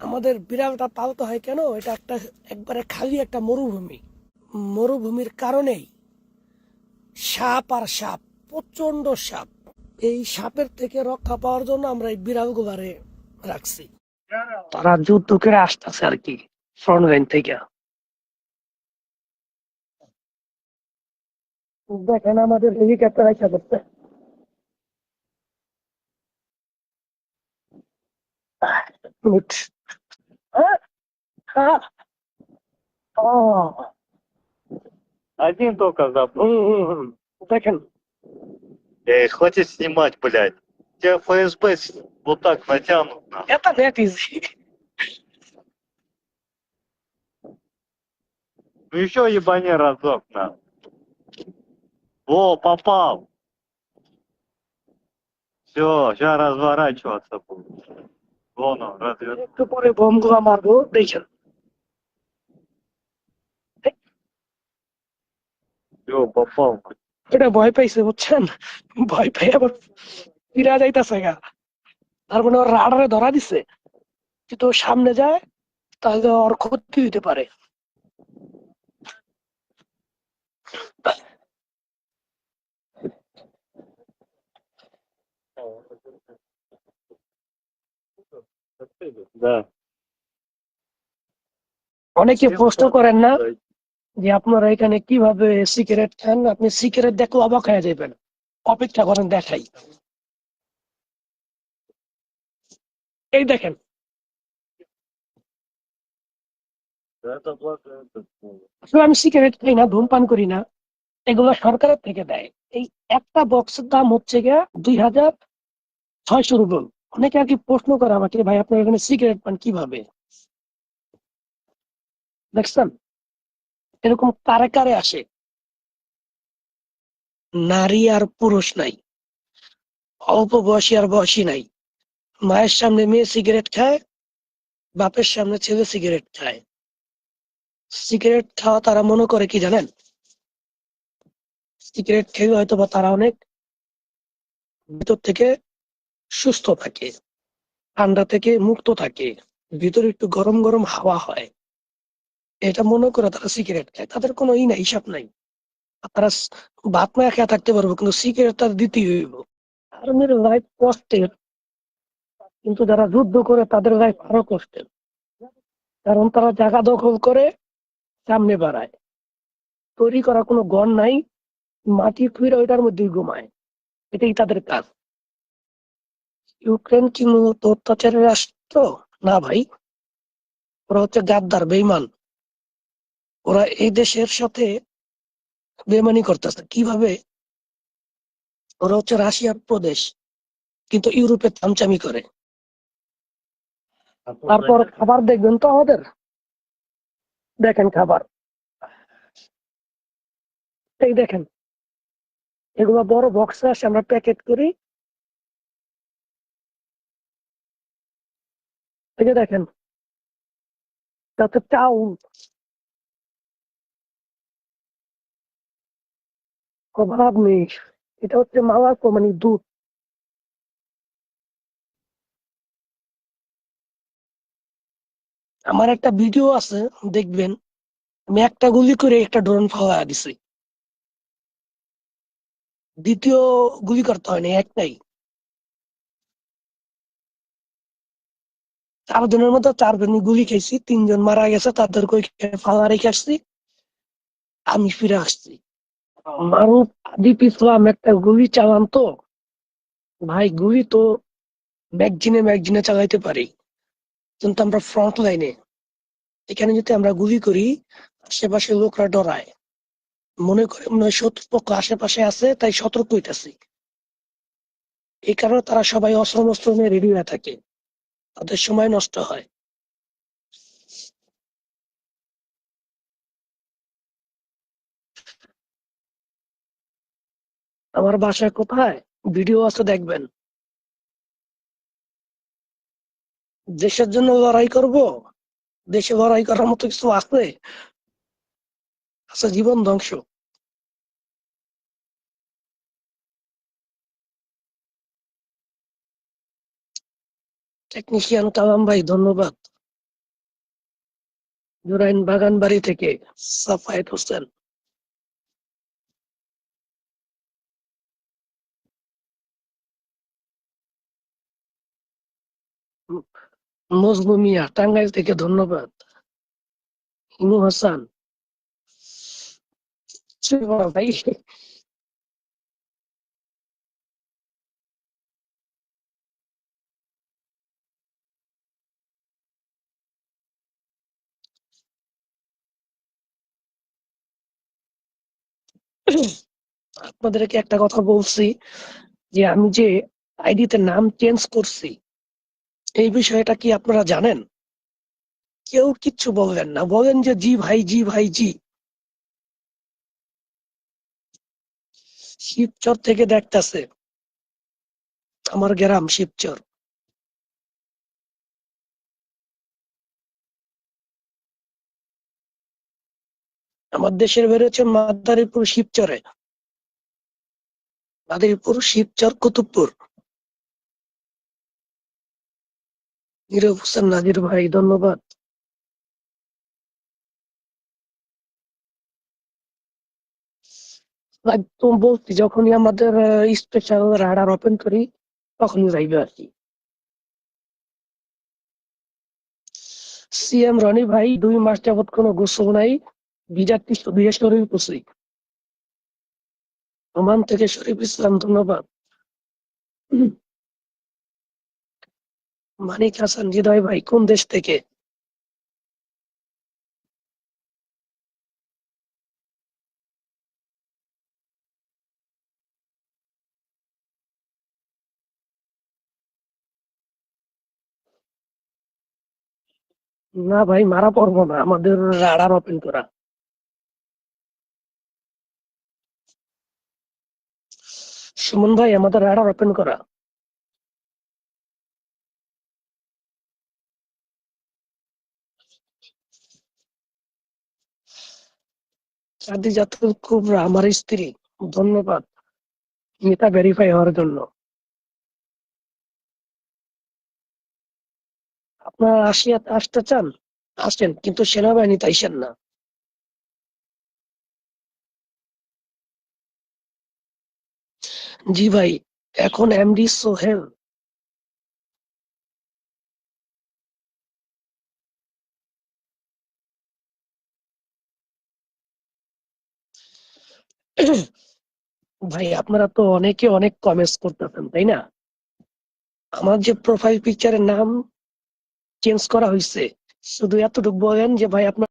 আমাদের বিড়ালটা পালতে হয় কেন? এটা একটা একবারে খালি একটা মরুভূমি। মরুভূমির কারণেই সাপ আর সাপ প্রচণ্ড সাপ। এই সাপের থেকে রক্ষা পাওয়ার জন্য আমরা এই বিড়ালগুলারে রাখছি। তারা যুদ্ধ করে আসতেছে আর কি ফ্রন্ট লাইন থেকে। দেখেন আমাদের হেলিকপ্টার আইসা করতে ও Один только запал. Эй, хватит снимать, блядь. Тебя ФСБ вот так натянут. Нахуй. Это нет язык. Ну еще ебани разок, на. О, попал. Все, сейчас разворачиваться буду. একটু পরে বোমগুলা মারবো দেখেন। এটা ভয় পাইছে বুঝছেন? ভয় পাই আবার ফিরা যাইতাছে গা। তার মানে ওর রাডারে ধরা দিছে। কিন্তু সামনে যায় তাহলে ওর ক্ষতি হইতে পারে। অনেকে প্রশ্ন করেন না যে আপনারা এখানে কীভাবে সিগারেট খান? আপনি সিগারেট দেখলে অবাক হয়ে যাবেন। অপেক্ষা করেন দেখাই। এই দেখেন। আসলে আমি সিগারেট খাই না ধূমপান করি না। এগুলো সরকারের থেকে দেয়। এই একটা বক্সের দাম হচ্ছে গিয়ে দুই হাজার ছয়শো রুবল। অনেকে আর কি প্রশ্ন করে আমাকে, ভাই, আপনার এখানে সিগারেট পান কীভাবে? দেখছেন? এরকম কারে কারে আসে। নারী আর পুরুষ নাই। অল্প বয়সী আর বয়সী নাই। মায়ের সামনে মেয়ে সিগারেট খায়, বাপের সামনে ছেলে সিগারেট খায়। সিগারেট খাওয়া তারা মনে করে কি জানেন? সিগারেট খেয়ে হয়তো বা তারা অনেক ভিতর থেকে সুস্থ থাকে, ঠান্ডা থেকে মুক্ত থাকে, ভিতরে একটু গরম গরম হাওয়া হয়। এটা মনে করে তারা সিগারেট খায়। তাদের কোনো ই নাই, হিসাব নাই। তারা ভাত না খেয়ে থাকতে পারব, কিন্তু সিগারেট তার দিতেই হইব। আর্মির লাইফ কষ্টের, কিন্তু যারা যুদ্ধ করে তাদের লাইফ আরও কষ্টের। কারণ তারা জায়গা দখল করে, সামনে বাড়ায়। তৈরি করা কোনো গড় নাই, মাটি খুঁড়ে ওইটার মধ্যেই ঘুমায়। এটাই তাদের কাজ। ইউক্রেন কি মূলত অত্যাচারের রাষ্ট্র? না ভাই ওরা হচ্ছে গাদ্দার বেইমান ওরা এই দেশের সাথে বেমানি করতেছে। কীভাবে? ওরা হচ্ছে রাশিয়ার প্রদেশ কিন্তু ইউরোপে চামচামি করে। তারপর খাবার দেখবেন তো আমাদের। দেখেন খাবার। এই দেখেন এগুলো বড় বক্সে আসে আমরা প্যাকেট করি। যে দেখেন, তাতে চাউল অভাব নেই। এটা হচ্ছে মানে দুধ। আমার একটা ভিডিও আছে, দেখবেন। আমি একটা গুলি করে একটা ড্রোন ফাওয়া দিছি। দ্বিতীয় গুলি করতে হয়নি একটাই চারজনের মধ্যে চারজন গুলি খেয়েছি তিনজন মারা গেছে ওইখানে ফালা রেখে আসছি। আমি ফিরে আসছি। মারুফ আদিপ ইসলাম একটা গুলি চালান তো। ভাই, গুলি তো ম্যাগজিনে ম্যাগজিনে চালাইতে পারি। কিন্তু আমরা ফ্রন্ট লাইনে এখানে যদি আমরা গুলি করি, আশেপাশে লোকরা ডরায়। মনে করে মনে হয় শত্রুপক্ষ আশেপাশে আছে, তাই সতর্ক হইতেছি। এই কারণে তারা সবাই অস্ত্র মস্ত্র নিয়ে রেডি হয়ে থাকে। তাদের সময় নষ্ট হয়। আমার বাসায় কোথায়? ভিডিও আছে দেখবেন। দেশের জন্য লড়াই করব? দেশে লড়াই করার মতো কিছু আছে? আছে জীবন ধ্বংস। টেকনিশিয়ান কালাম ভাই, ধন্যবাদ। জুরাইন বাগানবাড়ি থেকে সাফায়েত হোসেন। মজনু মিয়া, টাঙ্গাইল থেকে ধন্যবাদ। হিমু হাসান। ভাই আপনাদেরকে একটা কথা বলছি যে আমি যে আইডিতে নাম চেঞ্জ করছি, এই বিষয়টা কি আপনারা জানেন? কেউ কিচ্ছু বলবেন না। বলেন যে, জি ভাই জি ভাই, জি। শিবচর থেকে দেখতাছে, আমার গ্রাম শিবচর। আমার দেশের বেরোচ্ছে মাদারীপুর শিবচরে। মাদারীপুর শিবচর কুতুবপুর। হোসেন নাজির ভাই, ধন্যবাদ। বলছি, যখনই আমাদের স্পেশাল রাডার ওপেন করি, তখনই যাইবে আর কি। সিএম রনি ভাই, দুই মাস যাবত কোনো গোসল নাই। দুই শরীর কুসি ওমান থেকে শরীফ ইসলাম, ধন্যবাদ। মানিক হাসান, হৃদয় ভাই, কোন দেশ থেকে? না ভাই, মারা পড়ব না। আমাদের রাডার ওপেন করা। সুমন ভাই, আমাদের রাডার ওপেন করা। চাঁদি খাদিজাতুল কুবরা, আমার স্ত্রী, ধন্যবাদ। মিতা ভেরিফাই হওয়ার জন্য। আপনারা রাশিয়াতে আসতে চান? আসেন, কিন্তু সেনাবাহিনীতে আইসেন না। জি ভাই, এখন এমডি সোহেল ভাই, আপনারা তো অনেকে অনেক কমেন্টস করতেছেন, তাই না? আমার যে প্রোফাইল পিকচারের নাম চেঞ্জ করা হয়েছে শুধু এতটুকু বলেন যে ভাই, আপনার